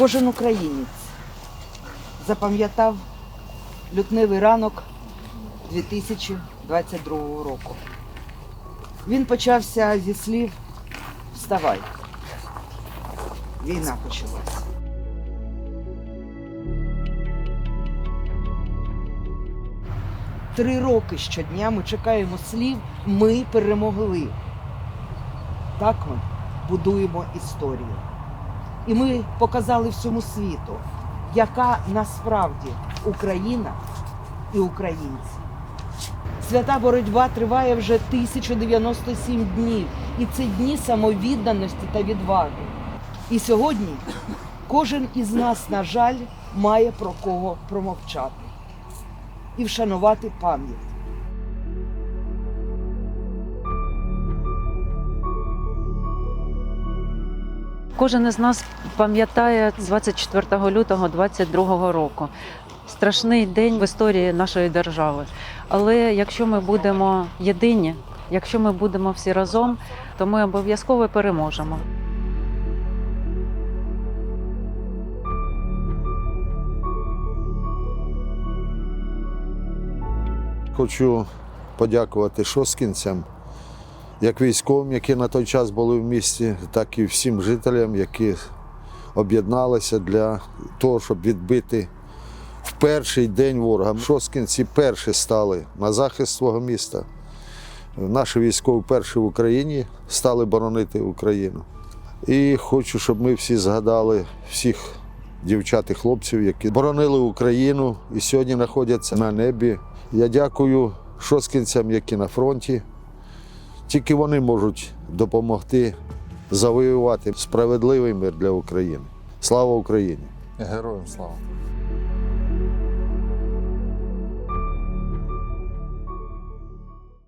Кожен українець запам'ятав лютневий ранок 2022 року. Він почався зі слів Вставай. Війна почалася. Три роки щодня ми чекаємо слів Ми перемогли. Так ми будуємо історію. І ми показали всьому світу, яка насправді Україна і українці. Свята боротьба триває вже 1097 днів, і це дні самовідданості та відваги. І сьогодні кожен із нас, на жаль, має про кого промовчати і вшанувати пам'ять. Кожен із нас пам'ятає 24 лютого 22 року. Страшний день в історії нашої держави. Але якщо ми будемо єдині, якщо ми будемо всі разом, то ми обов'язково переможемо. Хочу подякувати шоскінцям, як військовим, які на той час були в місті, так і всім жителям, які об'єдналися для того, щоб відбити в перший день ворога. Шоскінці перші стали на захист свого міста. Наші військові перші в Україні стали боронити Україну. І хочу, щоб ми всі згадали всіх дівчат і хлопців, які боронили Україну і сьогодні знаходяться на небі. Я дякую шоскінцям, які на фронті. Тільки вони можуть допомогти завоювати справедливий мир для України. Слава Україні! Героям слава!